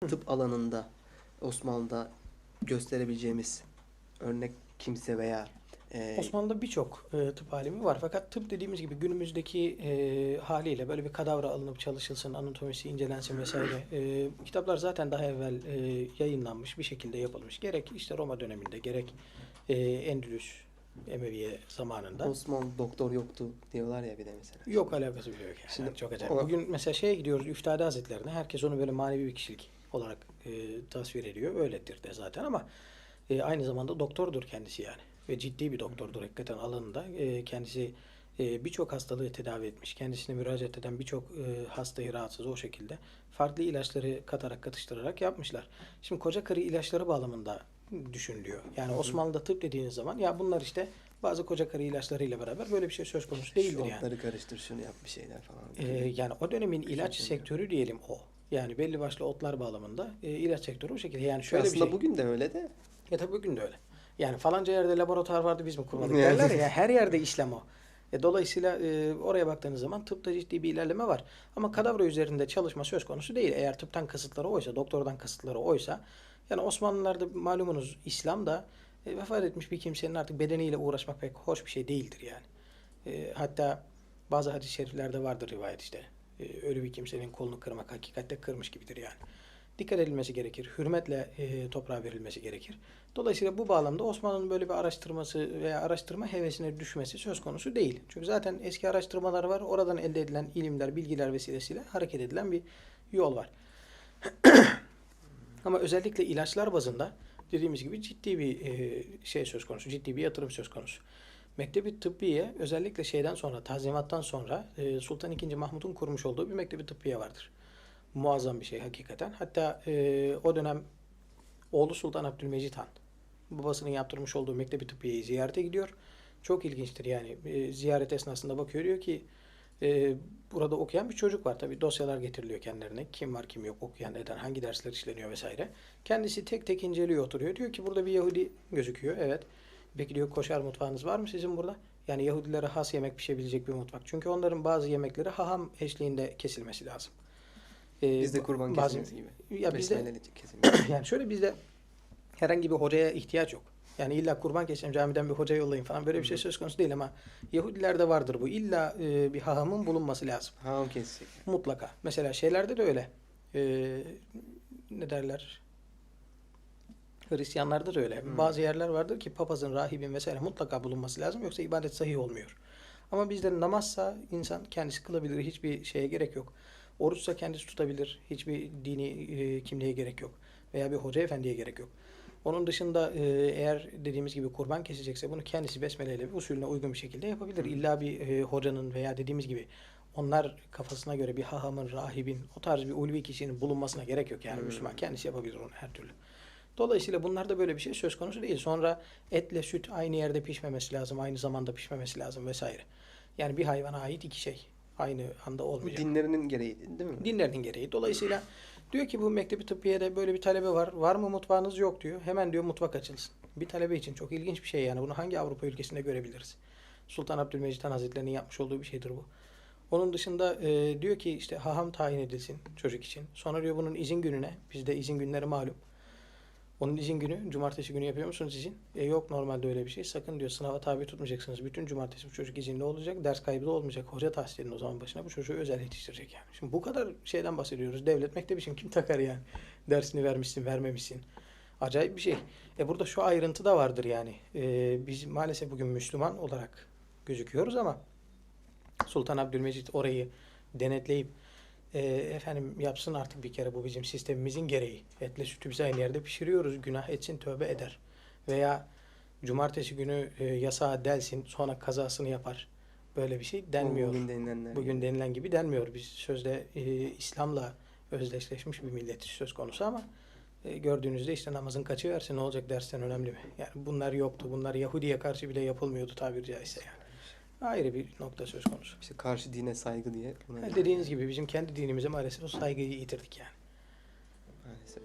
tıp alanında Osmanlı'da gösterebileceğimiz örnek kimse veya e, Osmanlı'da birçok e, tıp alimi var. Fakat tıp dediğimiz gibi günümüzdeki e, haliyle böyle bir kadavra alınıp çalışılsın, anatomisi incelensin vesaire. E, kitaplar zaten daha evvel e, yayınlanmış, bir şekilde yapılmış. Gerek işte Roma döneminde, gerek e, Endülüs, Emeviye zamanında. Osmanlı doktor yoktu diyorlar ya bir de mesela. Yok alakası bile yok yani. Şimdi Çok acayip. o- Bugün mesela şeye gidiyoruz Üftade Hazretlerine. Herkes onu böyle manevi bir kişilik olarak e, tasvir ediyor. Öyledir de zaten ama e, aynı zamanda doktordur kendisi yani. Ve ciddi bir doktordur hakikaten alanında. E, kendisi e, birçok hastalığı tedavi etmiş. Kendisine müracaat eden birçok e, hastayı rahatsız o şekilde farklı ilaçları katarak katıştırarak yapmışlar. Şimdi koca karı ilaçları bağlamında düşünülüyor. Yani Osmanlı'da tıp dediğiniz zaman ya bunlar işte bazı koca karı ilaçlarıyla beraber böyle bir şey söz konusu değildir Şu yani. karıştır şunu yap bir şeyler falan. Ee, yani o dönemin ilaç Düşünüyorum. sektörü diyelim o. Yani belli başlı otlar bağlamında e, ilaç sektörü o şekilde. Yani şöyle Aslında bir şey. bugün de öyle de. Ya tabii bugün de öyle. Yani falanca yerde laboratuvar vardı biz mi kurmadık derler ya. Her yerde işlem o. E, dolayısıyla e, oraya baktığınız zaman tıpta ciddi bir ilerleme var. Ama kadavra üzerinde çalışma söz konusu değil. Eğer tıptan kasıtları oysa, doktordan kasıtları oysa. Yani Osmanlılarda malumunuz İslam da e, vefat etmiş bir kimsenin artık bedeniyle uğraşmak pek hoş bir şey değildir yani. E, hatta bazı hadis-i şeriflerde vardır rivayet işte. E, ölü bir kimsenin kolunu kırmak hakikatte kırmış gibidir yani. Dikkat edilmesi gerekir. Hürmetle e, toprağa verilmesi gerekir. Dolayısıyla bu bağlamda Osmanlı'nın böyle bir araştırması veya araştırma hevesine düşmesi söz konusu değil. Çünkü zaten eski araştırmalar var. Oradan elde edilen ilimler, bilgiler vesilesiyle hareket edilen bir yol var. Ama özellikle ilaçlar bazında dediğimiz gibi ciddi bir e, şey söz konusu, ciddi bir yatırım söz konusu. Mektebi Tıbbiye özellikle şeyden sonra, Tanzimat'tan sonra e, Sultan II. Mahmut'un kurmuş olduğu bir Mektebi Tıbbiye vardır. Muazzam bir şey hakikaten. Hatta e, o dönem oğlu Sultan Abdülmecit Han babasının yaptırmış olduğu Mektebi Tıbbiye'yi ziyarete gidiyor. Çok ilginçtir yani. E, ziyaret esnasında bakıyor diyor ki burada okuyan bir çocuk var. Tabi dosyalar getiriliyor kendilerine. Kim var kim yok okuyan neden hangi dersler işleniyor vesaire. Kendisi tek tek inceliyor oturuyor. Diyor ki burada bir Yahudi gözüküyor. Evet. Peki diyor koşar mutfağınız var mı sizin burada? Yani Yahudilere has yemek pişebilecek bir mutfak. Çünkü onların bazı yemekleri haham eşliğinde kesilmesi lazım. E, Bizde kurban bazı- kesilmesi gibi. Ya bizde yani şöyle bizde herhangi bir hocaya ihtiyaç yok. Yani illa kurban keseceğim camiden bir hoca yollayın falan böyle bir şey söz konusu değil ama Yahudilerde vardır bu. İlla e, bir hahamın bulunması lazım. Hamam kesecek. Mutlaka. Mesela şeylerde de öyle. E, ne derler? Hristiyanlarda da öyle. Hmm. Bazı yerler vardır ki papazın, rahibin vesaire mutlaka bulunması lazım. Yoksa ibadet sahih olmuyor. Ama bizde namazsa insan kendisi kılabilir. Hiçbir şeye gerek yok. Oruçsa kendisi tutabilir. Hiçbir dini e, kimliğe gerek yok. Veya bir hoca efendiye gerek yok. Onun dışında e, eğer dediğimiz gibi kurban kesecekse bunu kendisi besmeleyle bir usulüne uygun bir şekilde yapabilir. İlla bir e, hocanın veya dediğimiz gibi onlar kafasına göre bir hahamın, rahibin, o tarz bir ulvi kişinin bulunmasına gerek yok. Yani Hmm. Müslüman kendisi yapabilir onu her türlü. Dolayısıyla bunlarda böyle bir şey söz konusu değil. Sonra etle süt aynı yerde pişmemesi lazım, aynı zamanda pişmemesi lazım vesaire. Yani bir hayvana ait iki şey aynı anda Bu olmayacak. dinlerinin gereği değil mi? Dinlerinin gereği. Dolayısıyla diyor ki bu mektebi tıbbiyede böyle bir talebe var. Var mı mutfağınız yok diyor. Hemen diyor mutfak açılsın. Bir talebe için çok ilginç bir şey yani. Bunu hangi Avrupa ülkesinde görebiliriz? Sultan Abdülmecit Han Hazretleri'nin yapmış olduğu bir şeydir bu. Onun dışında e, diyor ki işte haham tayin edilsin çocuk için. Sonra diyor bunun izin gününe, bizde izin günleri malum. Onun izin günü, cumartesi günü yapıyor musunuz izin? E yok normalde öyle bir şey. Sakın diyor sınava tabi tutmayacaksınız. Bütün cumartesi bu çocuk izinli olacak. Ders kaybı da olmayacak. Hoca tahsil edin o zaman başına. Bu çocuğu özel yetiştirecek yani. Şimdi bu kadar şeyden bahsediyoruz. Devlet mektebi için kim takar yani? Dersini vermişsin, vermemişsin. Acayip bir şey. E burada şu ayrıntı da vardır yani. E, biz maalesef bugün Müslüman olarak gözüküyoruz ama Sultan Abdülmecit orayı denetleyip e, efendim yapsın artık bir kere bu bizim sistemimizin gereği. Etle sütü biz aynı yerde pişiriyoruz. Günah etsin tövbe eder. Veya cumartesi günü e, yasağı delsin sonra kazasını yapar. Böyle bir şey denmiyor. Bugün denilenler. Bugün denilen gibi denmiyor. Biz sözde e, İslam'la özdeşleşmiş bir milletiz söz konusu ama e, gördüğünüzde işte namazın kaçı versin ne olacak dersten önemli mi? Yani bunlar yoktu. Bunlar Yahudi'ye karşı bile yapılmıyordu tabiri caizse yani ayrı bir nokta söz konusu. İşte karşı dine saygı diye. Yani dediğiniz gibi bizim kendi dinimize maalesef o saygıyı yitirdik yani. Maalesef.